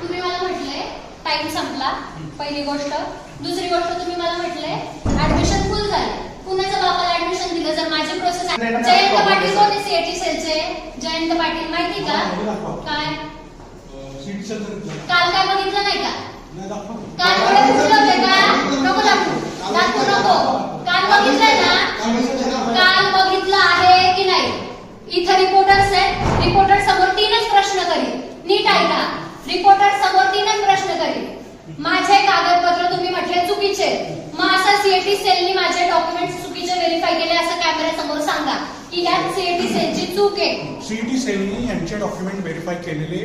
तुम्ही मला म्हटले टाइम संपला पहिली गोष्ट. दुसरी गोष्ट तुम्ही मला म्हटले ऍडमिशन फुल झाले. कुणाच्या बापाला ऍडमिशन दिलं जर माझी प्रोसेस जयंत पाटील. कोण आहे? सीएटी सेलचे. जयंत पाटील माहिती का? काय? काल काय बघितलं नाही का? काल फुटले का? नको दाखवू दाखवू नको. काल बघितलंय ना? काल बघितलं आहे की नाही? इथं रिपोर्टर्स आहेत. रिपोर्टर समोर तीनच प्रश्न करील नीट ऐका. रिपोर्टर समोर तीनच प्रश्न करील. माझे कागदपत्र तुम्ही म्हटले चुकीचे. मग असं सीएटी सेलनी माझे डॉक्युमेंट चुकीचे व्हेरीफाय केले असं कॅमेऱ्यासमोर सांगा. की यात सीएटी सेलची चूक आहे. सीएटी सेलनी यांचे डॉक्युमेंट व्हेरीफाय केलेले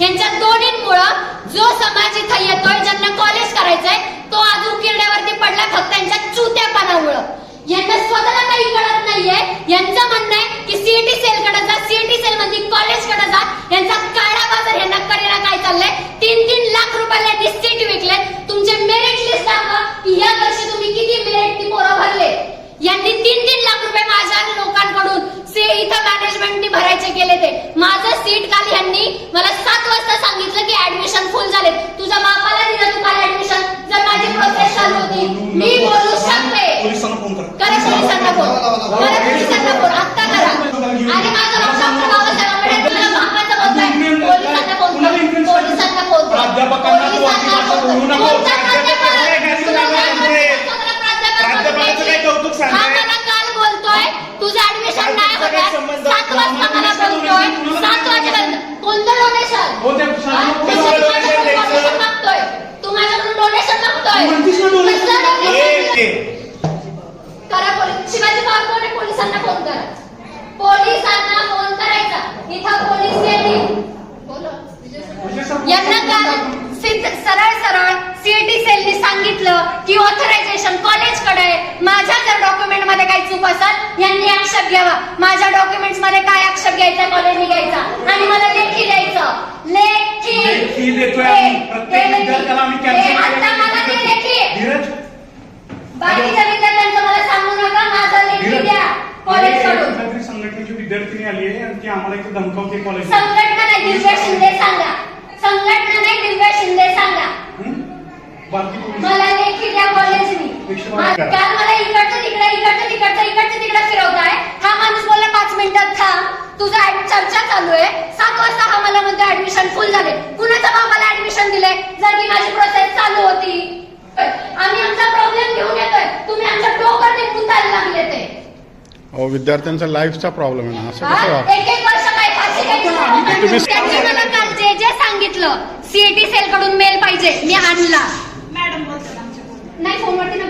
यांच्या दोन्हींमुळं जो समाज इथं येतोय ज्यांना कॉलेज करायचंय तो आज उकिरड्यावरती पडला फक्त यांच्या चुत्यापणामुळं. यांना स्वतःला काही कळत नाहीये. यांचं म्हणणं आहे की सीईटी सेल कडे जा सीईटी सेल मध्ये कॉलेजकडे जा. यांचा काळा बाजार यांना करेला काय चाललंय? तीन तीन लाख रुपयाला यांनी सीट विकले तुमचे मेरिट लिस्ट दाखवा की या वर्षी तुम्ही किती मेरिट ती पोरं भरले यांनी तीन तीन लाख रुपये माझ्या लोकांकडून से इथं मॅनेजमेंटनी भरायचे केले ते. माझं सीट काल यांनी मला सात वाजता सांगितलं की ऍडमिशन फुल झाले तुझ्या बापाला दिलं तू काल ऍडमिशन जर माझी प्रोसेस चालू होती मी बोलू शकते. पोलिसांना फोन करा. करा पोलिसांना फोन करा पोलिसांना फोन आत्ता करा आणि माझं नाव डॉक्टर बाबासाहेब आंबेडकर तुला बापाचं बोलतोय पोलिसांना फोन कर पोलिसांना फोन कर प्राध्यापकांना तू अशी भाषा बोलू नको. कोणता प्राध्यापक? प्राध्यापक तुला काय काय बोलतोय? स्वतःला प्राध्यापक प्राध्यापकाचं बोलायची? काय कौतुक सांगताय? हा मला काल बोलतोय तुझं ऍडमिशन नाही प्राध्यापकाचा काय होत संबंध? सात वाजता मला बोलतोय. सात वाजेपर्यंत. कोणतं डोनेशन हो. मागतोय? तू माझ्याकडून डोनेशन मागतोय. करा पोलीस. शिवाजी पोलिसांना फोन करा. पोलिसांना फोन करायचा. इथं पोलीस यांना काल सरळ सरळ सीएटी सेलनी सांगितलं की ऑथरायझेशन कॉलेजकडे आहे. माझ्या जर डॉक्युमेंटमध्ये काही चूक असेल यांनी आक्षेप घ्यावा. माझ्या डॉक्युमेंट्समध्ये काय आक्षेप घ्यायचा कॉलेजने घ्यायचा? आणि मला लेखी द्यायचं. लेखी. लेखी देतोय आम्ही. प्रत्येक लेखी. विद्यार्थ्याला आम्ही cancel आता मला ते लेखी. धीरज. बाकीच्या विद्यार्थ्यांचं मला सांगू नका. माझं लेखी धीरज. द्या. कॉलेजकडून कुठल्या तरी संघटनेची विद्यार्थिनी आली आहे आणि ती आम्हाला इथे धमकावते कॉलेज संघटना नाही दिव्या शिंदे सांगा. संघटना नाही दिव्या शिंदे सांगा. बाकी मला लेखी द्या काल मला इकडचं तिकडे इकडचं तिकडचं इकडचं तिकडे फिरवताय. हा माणूस बोलला पाच मिनिटात थांब. तुझा ऍड- चर्चा चालू आहे. सात वाजता हा मला म्हणतो ऍडमिशन फुल झाले. बाबाला ऍडमिशन दिले जर की माझी प्रोसेस चालू होती. आम्ही आमचा प्रॉब्लेम घेऊन येतोय. तुम्ही आमच्या डोकर निघून जायला लागले ते. अहो विद्यार्थ्यांचा लाईफचा प्रॉब्लेम आहे ना असं कसं हा? वाटतं? एक एक वर्ष काय फाशी घ्यायची तुम्ही- त्यांनी मला काल जे जे सांगितलं सीएटी सेल कडून मेल पाहिजे. मी आणला. मॅडम बोलतात आमच्या नाही फोनवरती बोलत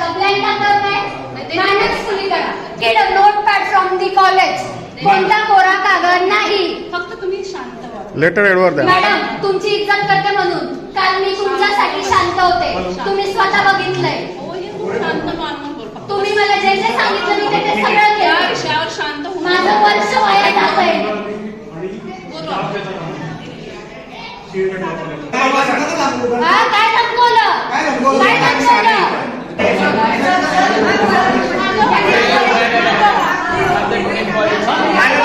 आहे ना ब्लँक कागदावर काय मॅनेज फुली करा. Get a notepad from the college कोणता कोरा कागद नाही. फक्त तुम्ही शांत व्हा. लेटर एडवर द्या. मॅडम तुमची इज्जत करते म्हणून. काल मी तुमच्यासाठी शांत होते. तुम्ही स्वतः बघितलंय. हो, तुम्ही मला जे जे सांगितलं मी ते ते सगळं या केलं. विषयावर शांत माझं वर्ष वाया जात आहे हा, काय धमकवलं काय धमकवलं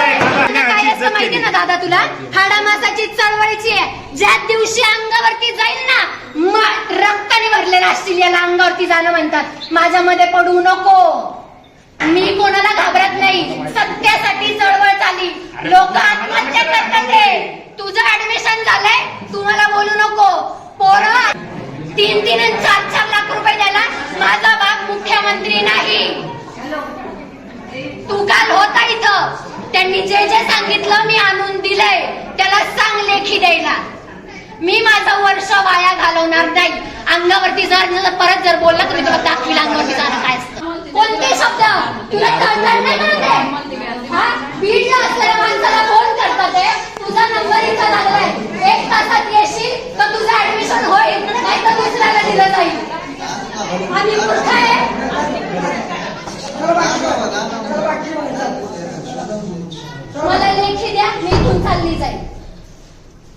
माहिती ना दादा तुला? हाडामासाची चळवळीची आहे. ज्या दिवशी अंगावरती जाईल ना रक्ताने भरलेलं असतील याला अंगावरती जाणं म्हणतात. माझ्यामध्ये पडू नको. मी कोणाला घाबरत नाही. सत्यासाठी चळवळ चाली. लोक आत्महत्या करतात ते तुझं ऍडमिशन झालंय तुम्हाला बोलू नको. पोरं तीन तीन चार चार लाख रुपये माझा बाप मुख्यमंत्री नाही. तू काल होता इथं. त्यांनी जे जे सांगितलं मी आणून दिलंय. त्याला सांग लेखी द्यायला. मी माझं वर्ष वाया घालवणार नाही. अंगावरती जर परत जर बोललं तर तुला दाखवील अंगावरती जाणं काय असतं. कोणते शब्द? तुला कळणार नाही का ते? हा? बीडला असलेल्या माणसाला फोन करतात ते तुझा नंबर इथं लागलाय एक तासात येशील तर तुझं ऍडमिशन होईल नाही तर दुसऱ्याला दिलं जाईल आणि मूर्ख आहे मला लेखी द्या मी इथून चालली जाईल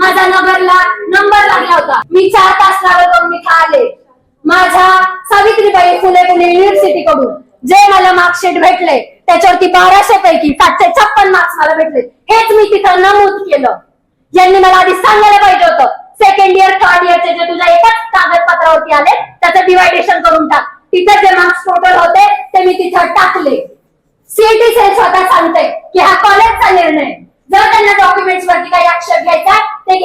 माझा नगरला नंबर लागला होता. मी चार तास लागत मी इथं आले. माझ्या सावित्रीबाई फुले पुणे युनिव्हर्सिटी कडून जे मला मार्कशीट भेटले त्याच्यावरती बाराशे पैकी सातशे छप्पन मार्क्स मला भेटले. हेच मी तिथं नमूद केलं. यांनी मला आधी सांगायला पाहिजे होतं सेकंड इयर थर्ड इयरचे जे तुझ्या एकाच कागदपत्रावरती आले त्याचं डिवायडेशन करून टाक तिथं जे मार्क्स टोटल होते ते मी तिथं टाकले सीएटी सेल स्वतः सांगते की हा कॉलेजचा निर्णय आहे. जर त्यांना डॉक्युमेंट्स वरती काही आक्षेप घ्यायचा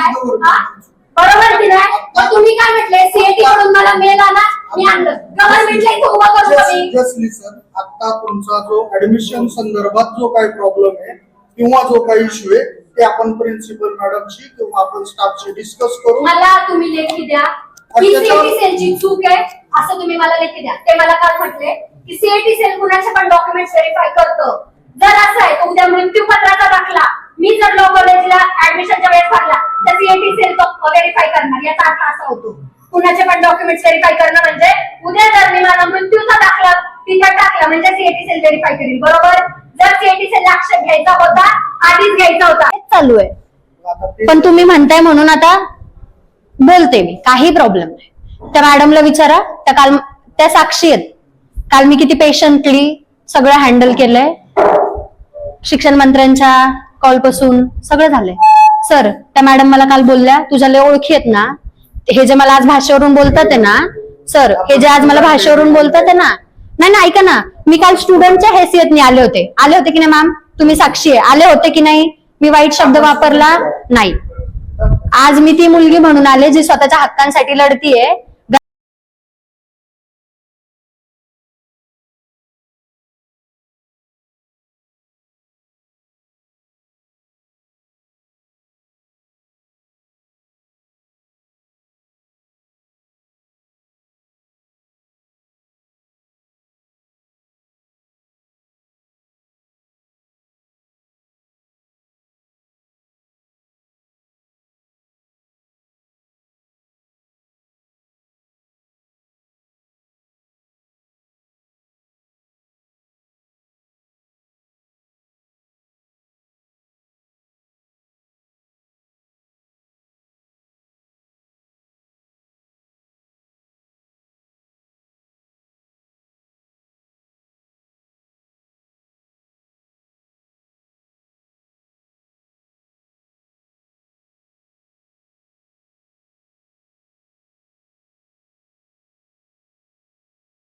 हा? बरोबर नाही? मग तुम्ही काय म्हटले? सीएटी कडून मला मेल आला मी आणलं. गव्हर्नमेंटला इथं उभं करू का मी. लिसन आता तुमचा जो ऍडमिशन संदर्भात जो काही प्रॉब्लेम आहे किंवा जो काही इश्यू आहे ते आपण प्रिन्सिपल मॅडमशी किंवा आपण स्टाफशी डिस्कस करू. मला तुम्ही लेखी द्या. ही सीएटी सेलची चूक आहे असं तुम्ही मला लेखी द्या. ते मला काल म्हटले की सीएटी सेल कुणाचे पण डॉक्युमेंट व्हेरीफाय करतो. जर असं आहे तर उद्या मृत्यूपत्राचा दाखला. मी जर लॉ कॉलेजला ऍडमिशनच्या वेळेस भरला तर सीएटी सेल व्हेरीफाय करणार याचा अर्थ असा होतो. कुणाचे पण डॉक्युमेंट व्हेरीफाय करणं म्हणजे उद्या जर मी माझा मृत्यूचा दाखला तिथं टाकला म्हणजे सीएटी सेल व्हेरीफाय करेल बरोबर? जर सीएटी सेल आक्षेप घ्यायचा होता आधीच घ्यायचा होता. हेच चालू आहे. पण तुम्ही म्हणताय म्हणून आता बोलते मी काही प्रॉब्लेम नाही. त्या मॅडमला विचारा त्या काल त्या साक्षी आहेत. काल मी किती पेशंटली सगळं हँडल केलंय. शिक्षण मंत्र्यांच्या कॉलपासून सगळं झालंय. सर त्या मॅडम मला काल बोलल्या तुझ्या लय ओळखी आहेत ना. हे जे मला आज भाषेवरून बोलतात आहे ना सर हे जे आज मला भाषेवरून बोलतात आहे ना नाही ना ऐका ना. मी काल स्टुडंटच्या हैसियतने आले होते. आले होते की नाही मॅम तुम्ही साक्षी आहे. आले होते की नाही? मी वाईट शब्द वापरला? नाही. आज मी ती मुलगी म्हणून आले जी स्वतःच्या हक्कांसाठी लढतीये.